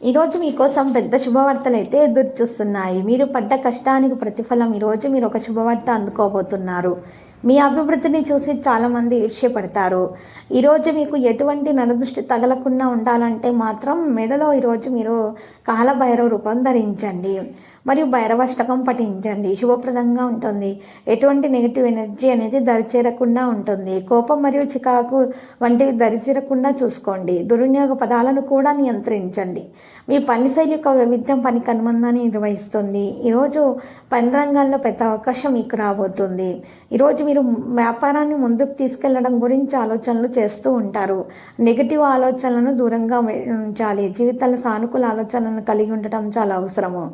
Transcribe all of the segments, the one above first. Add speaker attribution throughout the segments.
Speaker 1: ఈరోజు మీకోసం పెద్ద శుభవార్తలు అయితే ఎదురు చూస్తున్నాయి. మీరు పడ్డ కష్టానికి ప్రతిఫలం ఈరోజు మీరు ఒక శుభవార్త అందుకోబోతున్నారు. మీ అభివృద్ధిని చూసి చాలామంది ఈర్ష్యపడతారు. ఈరోజు మీకు ఎటువంటి నరదృష్టి తగలకుండా ఉండాలంటే మాత్రం మెడలో ఈరోజు మీరు కాలభైరవ రూపం ధరించండి. మరియు భైరవాష్టకం పఠించండి. శుభప్రదంగా ఉంటుంది. ఎటువంటి నెగిటివ్ ఎనర్జీ అనేది దరిచేరకుండా ఉంటుంది. కోపం మరియు చికాకు వంటివి దరిచేరకుండా చూసుకోండి. దుర్వినియోగ పదాలను కూడా నియంత్రించండి. మీ పని శైలి యొక్క వైవిధ్యం పనికి అనుబంధాన్ని నిర్వహిస్తుంది. ఈరోజు పని రంగాల్లో పెద్ద అవకాశం మీకు రాబోతుంది. ఈరోజు మీరు వ్యాపారాన్ని ముందుకు తీసుకెళ్ళడం గురించి ఆలోచనలు చేస్తూ ఉంటారు. నెగిటివ్ ఆలోచనలను దూరంగా ఉంచాలి. జీవితాల సానుకూల ఆలోచనలను కలిగి ఉండటం చాలా అవసరము.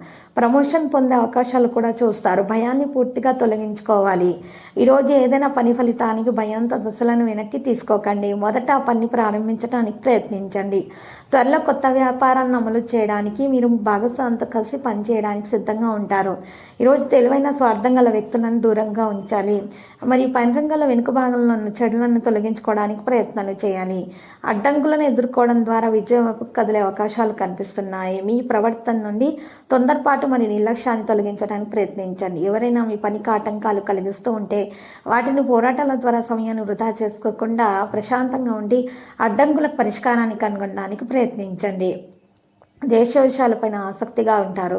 Speaker 1: ప్రమోషన్ పొందే అవకాశాలు కూడా చూస్తారు. భయాన్ని పూర్తిగా తొలగించుకోవాలి. ఈరోజు ఏదైనా పని ఫలితానికి భయంతో దశలను వెనక్కి తీసుకోకండి. మొదట ఆ పని ప్రారంభించడానికి ప్రయత్నించండి. త్వరలో కొత్త వ్యాపారాన్ని అమలు చేయడానికి మీరు భాగస్వామితో కలిసి పనిచేయడానికి సిద్ధంగా ఉంటారు. ఈరోజు తెలివైన స్వార్థం గల వ్యక్తులను దూరంగా ఉంచాలి. మరి పని రంగంలో వెనుక భాగంలో ఉన్న చెడులను తొలగించుకోవడానికి ప్రయత్నాలు చేయాలి. అడ్డంకులను ఎదుర్కోవడం ద్వారా విజయం కదిలే అవకాశాలు కనిపిస్తున్నాయి. మీ ప్రవర్తన నుండి తొందరపాటు మరి నిర్లక్ష్యాన్ని తొలగించడానికి ప్రయత్నించండి. ఎవరైనా మీ పనికి ఆటంకాలు కలిగిస్తూ ఉంటే వాటిని పోరాటాల ద్వారా సమయాన్ని వృధా చేసుకోకుండా ప్రశాంతంగా ఉండి అడ్డంకుల పరిష్కారాన్ని కనుగొనడానికి ప్రయత్నించండి. దేశ విషయాలపైన ఆసక్తిగా ఉంటారు.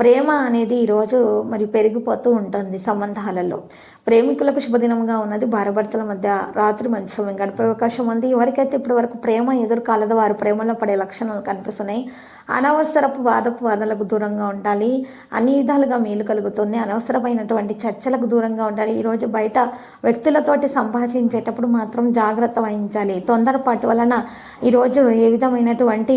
Speaker 1: ప్రేమ అనేది ఈరోజు మరి పెరిగిపోతూ ఉంటుంది సంబంధాలలో. ప్రేమికులకు శుభదినంగా ఉన్నది భారభర్తల మధ్య రాత్రి మంచి సమయం గడిపే అవకాశం ఉంది. ఎవరికైతే ఇప్పటి వరకు ప్రేమ ఎదురు కాలదో వారు ప్రేమలో పడే లక్షణాలు కనిపిస్తున్నాయి. అనవసరపు వాదపు వాదనలకు దూరంగా ఉండాలి. అన్ని విధాలుగా మేలు కలుగుతుంది. అనవసరమైనటువంటి చర్చలకు దూరంగా ఉండాలి. ఈరోజు బయట వ్యక్తులతోటి సంభాషించేటప్పుడు మాత్రం జాగ్రత్త వహించాలి. తొందరపాటు వలన ఈరోజు ఏ విధమైనటువంటి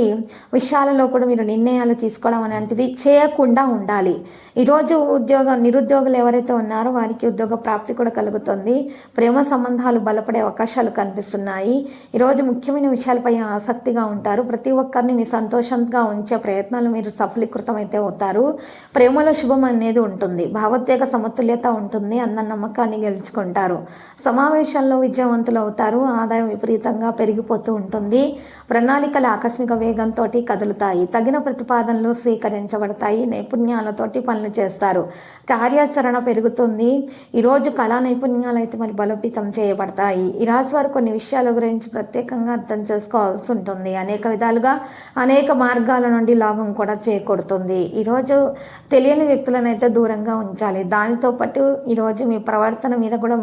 Speaker 1: విషయాలలో కూడా మీరు నిర్ణయాలు తీసుకోవడం అనేటిది చేయకుండా ఉండాలి. ఈరోజు ఉద్యోగ నిరుద్యోగులు ఎవరైతే ఉన్నారో వారికి ఉద్యోగ ప్రాప్తి కూడా కలుగుతుంది. ప్రేమ సంబంధాలు బలపడే అవకాశాలు కనిపిస్తున్నాయి. ఈరోజు ముఖ్యమైన విషయాలపై ఆసక్తిగా ఉంటారు. ప్రతి ఒక్కరిని మీ సంతోషంగా ఉంచే ప్రయత్నాలు మీరు సఫలీకృతమైతే అవుతారు. ప్రేమలో శుభం అనేది ఉంటుంది. భావోద్వేగ సమతుల్యత ఉంటుంది అన్న నమ్మకాన్ని గెలుచుకుంటారు. సమావేశాల్లో విజయవంతులు అవుతారు. ఆదాయం విపరీతంగా పెరిగిపోతూ ఉంటుంది. ప్రణాళికలు ఆకస్మిక వేగంతో కదులుతాయి. తగిన ప్రతిపాదనలు స్వీకరించబడతాయి. నైపుణ్యాలతోటి పనులు చేస్తారు. కార్యాచరణ పెరుగుతుంది. ఈరోజు కళా నైపుణ్యాలు అయితే మరి బలోపేతం చేయబడతాయి. ఈ రాశి వారు కొన్ని విషయాల గురించి ప్రత్యేకంగా అర్థం చేసుకోవాల్సి ఉంటుంది. అనేక విధాలుగా అనేక మార్గాలను నుండి లాభం కూడా చేకూడుతుంది ఈరోజు తెలియని వ్యక్తులను అయితే దూరంగా ఉంచాలి. దానితో పాటు ఈరోజు మీ ప్రవర్తన మీద కూడా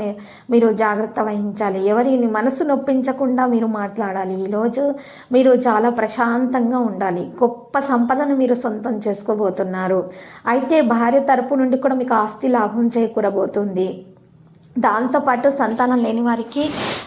Speaker 1: మీరు జాగ్రత్త వహించాలి. ఎవరిని మనసు నొప్పించకుండా మీరు మాట్లాడాలి. ఈరోజు మీరు చాలా ప్రశాంతంగా ఉండాలి. గొప్ప సంపదను మీరు సొంతం చేసుకోబోతున్నారు. అయితే భార్య తరపు నుండి కూడా మీకు ఆస్తి లాభం చేకూరబోతుంది. దాంతోపాటు సంతానం లేని వారికి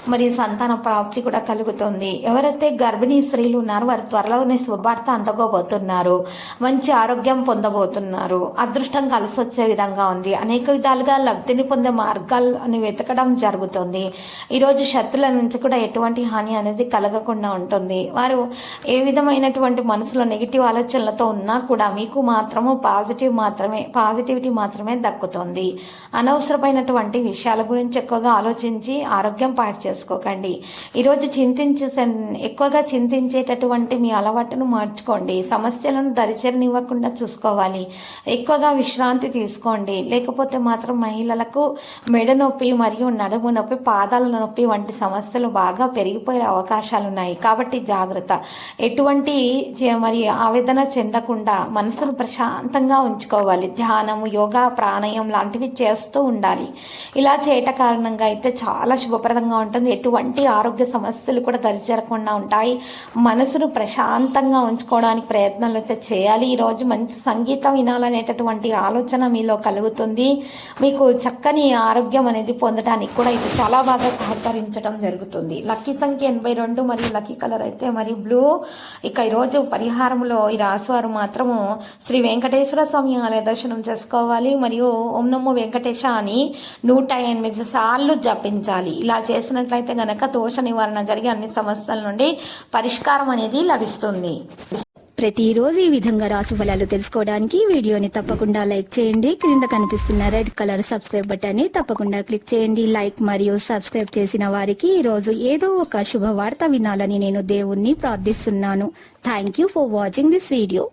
Speaker 1: మరియు సంతాన ప్రాప్తి కూడా కలుగుతుంది. ఎవరైతే గర్భిణీ స్త్రీలు ఉన్నారో వారు త్వరలోనే శుభార్త అందకోబోతున్నారు మంచి ఆరోగ్యం పొందబోతున్నారు. అదృష్టం కలిసి వచ్చే విధంగా ఉంది. అనేక విధాలుగా లబ్ధిని పొందే మార్గాలను వెతకడం జరుగుతుంది. ఈరోజు శత్రుల నుంచి కూడా ఎటువంటి హాని అనేది కలగకుండా ఉంటుంది. వారు ఏ విధమైనటువంటి మనసులో నెగిటివ్ ఆలోచనలతో ఉన్నా కూడా మీకు మాత్రము పాజిటివ్ మాత్రమే పాజిటివిటీ మాత్రమే దక్కుతుంది. అనవసరమైనటువంటి విషయాల గురించి ఎక్కువగా ఆలోచించి ఆరోగ్యం పాటు చేసుకోకండి ఈరోజు చింతించే ఎక్కువగా చింతించేటటువంటి మీ అలవాటును మార్చుకోండి. సమస్యలను దరిచరనివ్వకుండా చూసుకోవాలి. ఎక్కువగా విశ్రాంతి తీసుకోండి. లేకపోతే మాత్రం మహిళలకు మెడ నొప్పి మరియు నడుము నొప్పి పాదాల నొప్పి వంటి సమస్యలు బాగా పెరిగిపోయే అవకాశాలు ఉన్నాయి కాబట్టి జాగ్రత్త. ఎటువంటి మరి ఆవేదన చెందకుండా మనసును ప్రశాంతంగా ఉంచుకోవాలి. ధ్యానము యోగా ప్రాణాయం లాంటివి చేస్తూ ఉండాలి. ఇలా చేయట కారణంగా అయితే చాలా శుభప్రదంగా ఉంటుంది. ఎటువంటి ఆరోగ్య సమస్యలు కూడా దరిచేరకుండా ఉంటాయి. మనసును ప్రశాంతంగా ఉంచుకోవడానికి ప్రయత్నాలు అయితే చేయాలి. ఈరోజు మంచి సంగీతం వినాలనేటటువంటి ఆలోచన మీలో కలుగుతుంది. మీకు చక్కని ఆరోగ్యం అనేది పొందడానికి కూడా ఇది చాలా బాగా సహకరించడం జరుగుతుంది. లక్కీ సంఖ్య ఎనభై రెండు మరియు లక్కీ కలర్ అయితే మరి బ్లూ. ఇక ఈరోజు పరిహారంలో ఈ రాశివారు మాత్రము శ్రీ వెంకటేశ్వర స్వామి ఆలయ దర్శనం చేసుకోవాలి. మరియు ఓం నమో వెంకటేశ అని నూట ఎనిమిది సార్లు జపించాలి. ఇలా చేసినట్లయితే గనక దోష నివారణ జరిగి అన్ని సమస్యల నుండి పరిష్కారం అనేది లభిస్తుంది.
Speaker 2: ప్రతిరోజు ఈ విధంగా రాశి ఫలాలు తెలుసుకోవడానికి వీడియోని తప్పకుండా లైక్ చేయండి. క్రింద కనిపిస్తున్న రెడ్ కలర్ సబ్స్క్రైబ్ బటన్ని తప్పకుండా క్లిక్ చేయండి. లైక్ మరియు సబ్స్క్రైబ్ చేసిన వారికి ఈ రోజు ఏదో ఒక శుభవార్త వినాలని నేను దేవుణ్ణి ప్రార్థిస్తున్నాను. Thank you for watching this video